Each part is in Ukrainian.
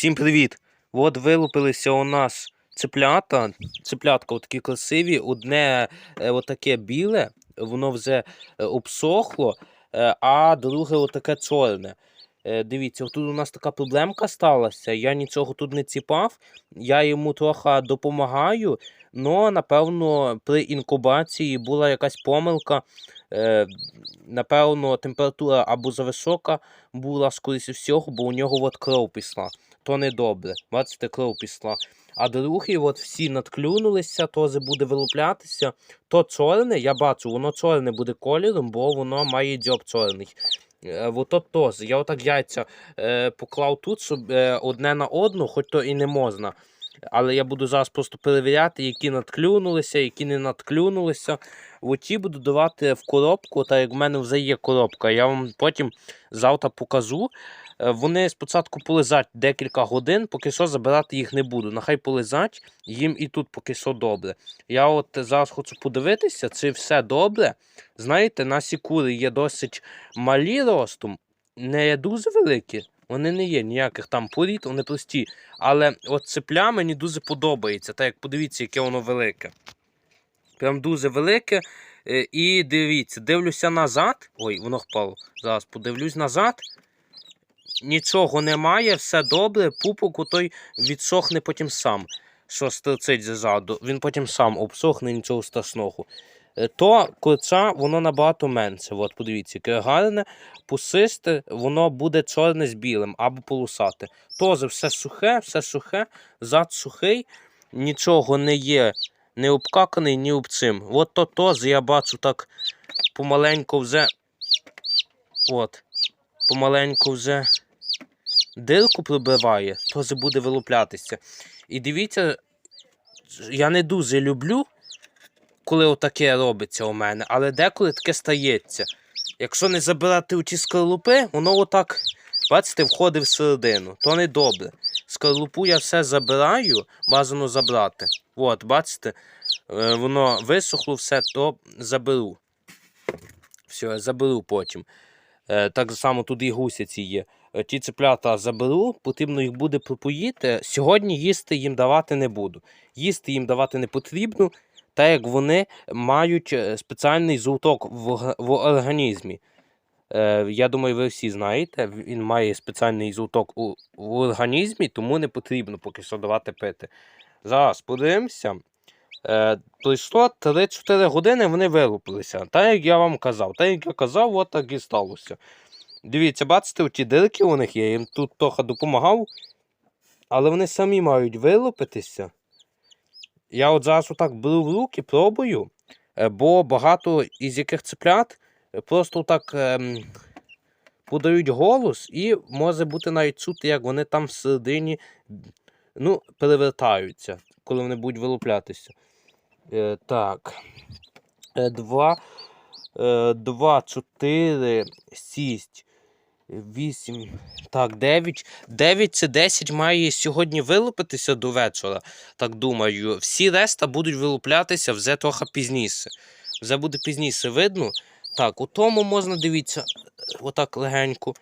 Всім привіт! От вилупилися у нас цеплята. Цеплятка такі красиві. Одне е, отаке біле, воно вже е, обсохло, е, а друге отаке чорне. Дивіться, тут у нас така проблемка сталася. Я нічого тут не ціпав, я йому трохи допомагаю, але напевно при інкубації була якась помилка. Напевно, температура або зависока була, скоріше всього, бо у нього от кров пішла. То не добре. Бачите, кров пішла. А другий, от всі надклюнулися, теж буде вилуплятися. То чорне, я бачу, воно чорне буде кольором, бо воно має дзьоб чорний. Е, Ото теж. Я отак яйця е, поклав тут, щоб е, одне на одну, хоч то і не можна. Але я буду зараз просто перевіряти, які надклюнулися, які не надклюнулися. Оті буду давати в коробку, так як в мене вже є коробка. Я вам потім завтра покажу. Е, Вони спочатку полежать декілька годин, поки що забирати їх не буду. Нехай полежать, їм і тут поки що добре. Я от зараз хочу подивитися, чи все добре. Знаєте, наші кури є досить малі ростом, не дуже великі. Вони не є ніяких там порід, вони прості. Але от цепля мені дуже подобається. Так як подивіться, яке воно велике. Прям дуже велике. Е, І дивіться, дивлюся назад. Ой, воно впало. Зараз подивлюсь назад. Нічого немає, все добре. Пупок у той відсохне потім сам. Що стерцить ззаду. Він потім сам обсохне, нічого страшного. Е, То курця, воно набагато менше. От подивіться, яке гарне, пусисте, воно буде чорне з білим або полосате. Тоже все сухе, все сухе, зад сухий, нічого не є, не обкаканий, ні обцим. От то тоже я бачу так помаленьку вже. От, помаленьку вже дирку пробиває, то буде вилуплятися. І дивіться, я не дуже люблю, коли отаке робиться у мене, але деколи таке стається. Якщо не забирати у ті скорлупи, воно отак, бачите, входить всередину. То не добре. Скорлупу я все забираю, бажано забрати. От, бачите, е, воно висохло все, то заберу. Все, я заберу потім. Е, Так само тут і гусяці є. Е, Ті цеплята заберу, потрібно їх буде пропоїти. Сьогодні їсти їм давати не буду. Їсти їм давати не потрібно, так як вони мають е, спеціальний жовток в, в організмі. Е, я думаю, ви всі знаєте, він має спеціальний жовток у, в організмі, тому не потрібно поки що давати пити. Зараз подивимося. Е, пройшло 3-4 години, вони вилупилися. Так як я вам казав, так як я казав, от так і сталося. Дивіться, бачите, ті дирки у них є, я їм тут трохи допомагав, але вони самі мають вилупитися. Я от зараз отак беру в руки, пробую, е, бо багато із яких цеплят е, просто так ем, подають голос, і може бути навіть чути, як вони там всередині ну, перевертаються, коли вони будуть вилуплятися. Е, Так. Е, два, е, два, чотири, сість. 8, так, 9. 9 це 10 має сьогодні вилупитися до вечора, так думаю. Всі решта будуть вилуплятися вже трохи пізніше. Вже буде пізніше видно. Так, у тому можна дивіться, отак легенько.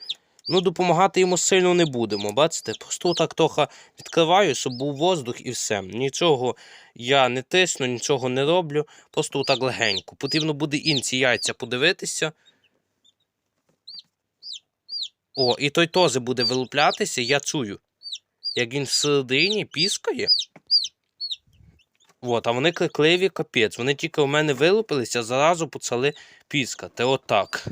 Ну, допомагати йому сильно не будемо. Бачите? Просто так трохи відкриваю, щоб був воздух і все. Нічого я не тисну, нічого не роблю. Просто так легенько. Потрібно буде інші яйця подивитися. О, і той теж буде вилуплятися, я чую. Як він всередині піскає. От, а вони крикливі капець. Вони тільки у мене вилупилися, зразу почали піскати. Отак.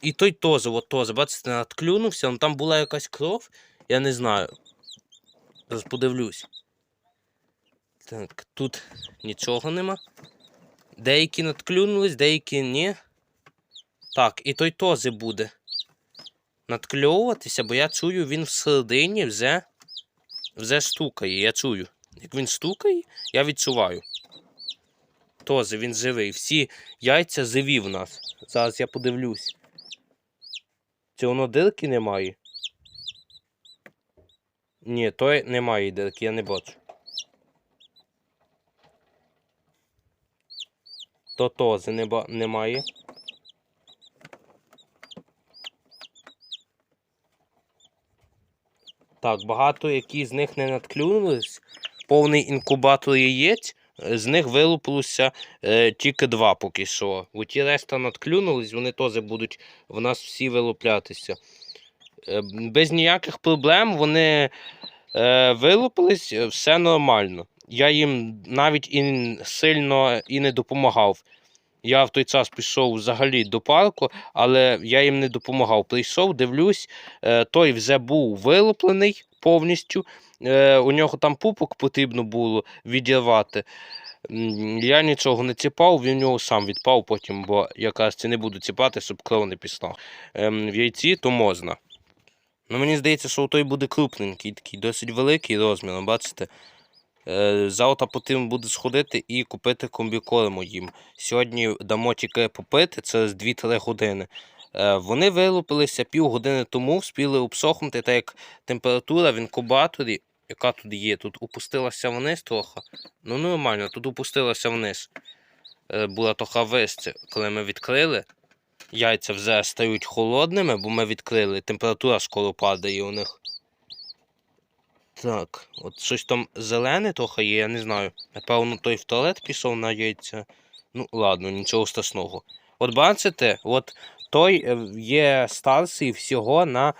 І той теж, от теж, бачите, надклюнувся, ну там була якась кров, я не знаю. Зараз подивлюсь. Так, тут нічого нема. Деякі надклюнулись, деякі ні. Так, і той теж буде надкльовуватися, бо я чую, він всередині вже, вже стукає, я чую. Як він стукає, я відчуваю. Теж він живий. Всі яйця живі в нас. Зараз я подивлюсь. Чи воно дирки немає? Ні, той немає дирки, я не бачу. То ба- немає. Так, багато які з них не надклюнулись. Повний інкубатор яєць. е, З них вилупилося е, тільки два поки що. Бо ті решта надклюнулись, вони теж будуть в нас всі вилуплятися. Е, без ніяких проблем вони е, вилупились, е, все нормально. Я їм навіть і сильно і не допомагав. Я в той час пішов взагалі до парку, але я їм не допомагав. Прийшов, дивлюсь, е, той вже був вилуплений повністю. Е, у нього там пупок потрібно було відірвати. Я нічого не ціпав, він у нього сам відпав потім, бо якраз це не буду ціпати, щоб кров не пішла. Ем, в яйці то можна. Ну, мені здається, що той буде крупненький, такий досить великий розміром, бачите? Е, Завтра потрібно буде сходити і купити комбікорму їм. Сьогодні дамо тільки попити через 2-3 години. Е, Вони вилупилися півгодини тому, вспіли обсохнути, так як температура в інкубаторі, яка тут є, тут опустилася вниз трохи. Ну, нормально, тут опустилася вниз. Е, Була трохи вище, коли ми відкрили. Яйця вже стають холодними, бо ми відкрили. Температура скоро падає у них. Так, от щось там зелене трохи є, я не знаю. Напевно, той в туалет пішов на яйця. Ну, ладно, нічого страшного. От бачите, от той е, є старший всього на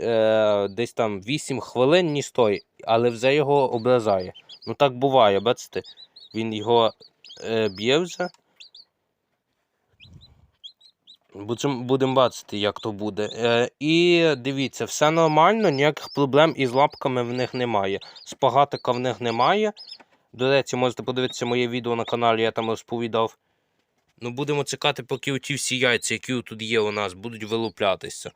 е, десь там 8 хвилин, ніж той, але вже його ображає. Ну так буває, бачите, він його е, б'є вже. Будемо бачити, як то буде. Е, і дивіться, все нормально, ніяких проблем із лапками в них немає. Спагатика в них немає. До речі, можете подивитися моє відео на каналі, я там розповідав. Ну, будемо чекати, поки оті всі яйця, які тут є у нас, будуть вилуплятися.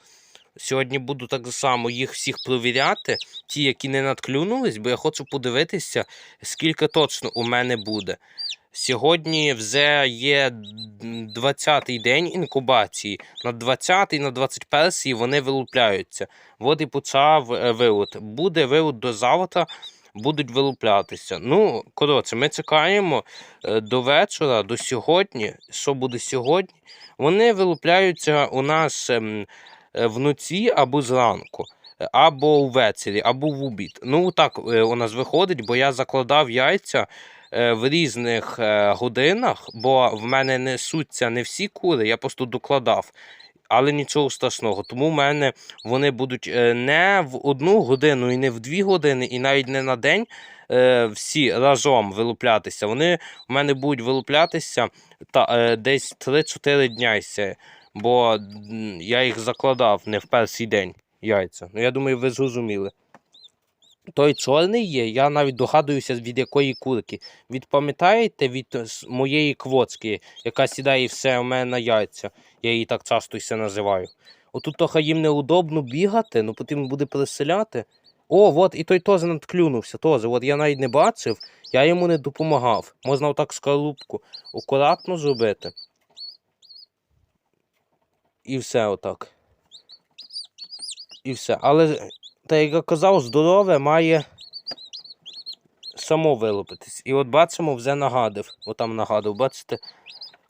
Сьогодні буду так само їх всіх провіряти, ті, які не надклюнулись, бо я хочу подивитися, скільки точно у мене буде. Сьогодні вже є 20-й день інкубації. На 20-й, на 21-й вони вилупляються. От і почав е, вилут. Буде вилут до завтра, будуть вилуплятися. Ну, коротше, ми чекаємо е, до вечора, до сьогодні. Що буде сьогодні? Вони вилупляються у нас ем, е, вночі або зранку. Або ввечері, або в обід. Ну, так у нас виходить, бо я закладав яйця в різних е, годинах, бо в мене несуться не всі кури, я просто докладав. Але нічого страшного. Тому в мене вони будуть е, не в одну годину і не в дві години, і навіть не на день е, всі разом вилуплятися. Вони в мене будуть вилуплятися та, е, десь 3-4 дня. Бо я їх закладав не в перший день яйця. Ну, я думаю, ви зрозуміли. Той чорний є, я навіть догадуюся, від якої курки. Від пам'ятаєте від е, моєї квоцки, яка сідає все у мене на яйця. Я її так часто все називаю. Отут трохи їм неудобно бігати, ну потрібно буде переселяти. О, от і той теж надклюнувся. Теж. От я навіть не бачив, я йому не допомагав. Можна отак скорлупку акуратно зробити. І все отак. І все. Але, так як я казав, здорове має само вилупитись. І от бачимо, вже нагадив. Отам нагадив, бачите,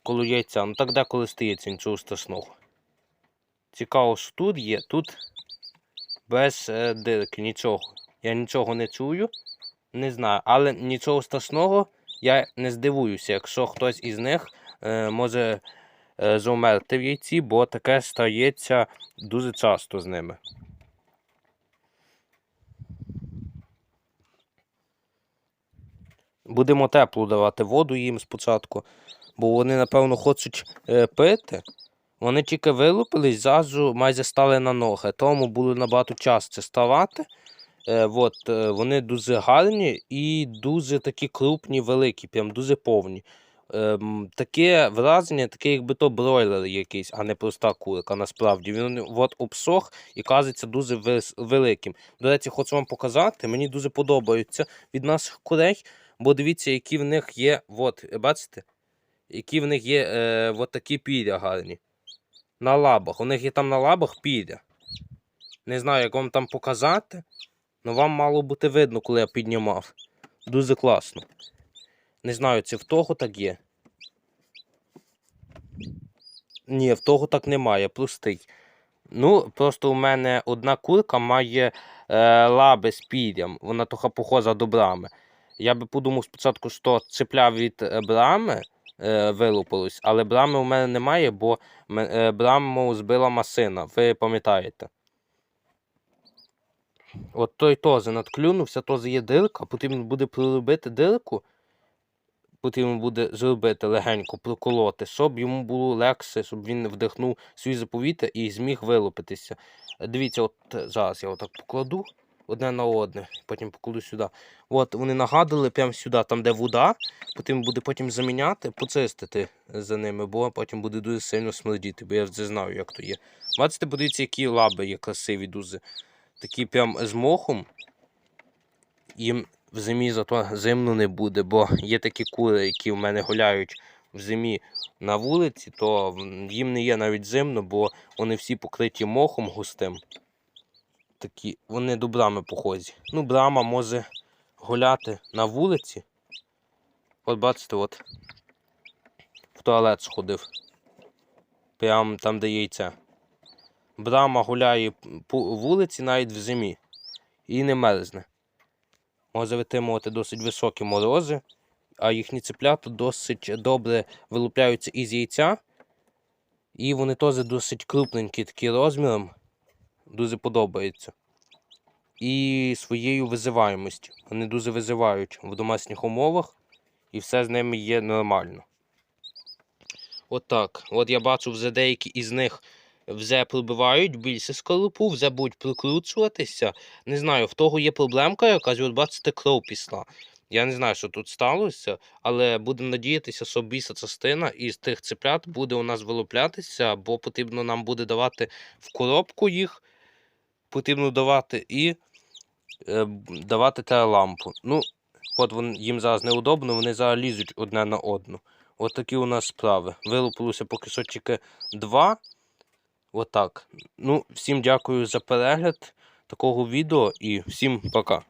коло яйця. Ну так деколи стається, нічого страшного. Цікаво, що тут є, тут без е, дирки, нічого. Я нічого не чую, не знаю. Але нічого страшного, я не здивуюся, якщо хтось із них е, може е, заумерти в яйці, бо таке стається дуже часто з ними. Будемо теплу давати воду їм спочатку, бо вони, напевно, хочуть е, пити. Вони тільки вилупились, зразу майже стали на ноги, тому було набагато часто ставати. Е, от, е, вони дуже гарні і дуже такі крупні, великі, прям дуже повні. Ем, таке враження, таке, якби то бройлер якийсь, а не проста курка. Насправді він от обсох і кажеться дуже великим. До речі, хочу вам показати. Мені дуже подобаються від наших курей, бо дивіться, які в них є. От, бачите? Які в них є е, от такі піря гарні. На лабах. У них є там на лабах піря. Не знаю, як вам там показати. але вам мало бути видно, коли я піднімав. Дуже класно. Не знаю, це в того так є. Ні, в того так немає, простий. Ну, просто у мене одна курка має е, лаби з пір'ям, вона трохи похожа до брами. Я би подумав спочатку, що цепля від е, брами е, вилупилось, але брами у мене немає, бо е, браму збила масина, ви пам'ятаєте. От той теж надклюнувся, теж є дирка, потрібно буде проробити дирку, потрібно буде зробити легенько, проколоти, щоб йому було легше, щоб він вдихнув свіже повітря і зміг вилупитися. Дивіться, от зараз я отак покладу одне на одне, потім покладу сюди. От вони нагадали прямо сюди, там де вода, потрібно буде потім заміняти, почистити за ними, бо потім буде дуже сильно смердіти, бо я вже знаю, як то є. Бачите, подивіться, які лаби є красиві дуже. Такі прям з мохом. Їм в зимі зато зимно не буде, бо є такі кури, які в мене гуляють в зимі на вулиці, то їм не є навіть зимно, бо вони всі покриті мохом густим. Такі, вони до брами похожі. Ну, брама може гуляти на вулиці. От бачите, от в туалет сходив. Прямо там, де яйце. Брама гуляє по вулиці навіть в зимі і не мерзне. Може витримувати досить високі морози, а їхні цеплята досить добре вилупляються із яйця. І вони теж досить крупненькі такі розміром. Дуже подобаються. І своєю визиваємостю. Вони дуже визивають в домашніх умовах, і все з ними є нормально. Отак. От я бачу, вже деякі із них вже пробивають більше скорлупу, вже будуть прикручуватися. Не знаю, в того є проблемка якась, от бачите, кров пішла. Я не знаю, що тут сталося, але будемо надіятися, що більша частина із тих цеплят буде у нас вилуплятися, бо потрібно нам буде давати в коробку їх, потрібно давати і е, давати телелампу. Ну, от вон, їм зараз неудобно, вони зараз лізуть одне на одну. От такі у нас справи. Вилупилося поки що тільки два. Отак. Ну, всім дякую за перегляд такого відео і всім пока.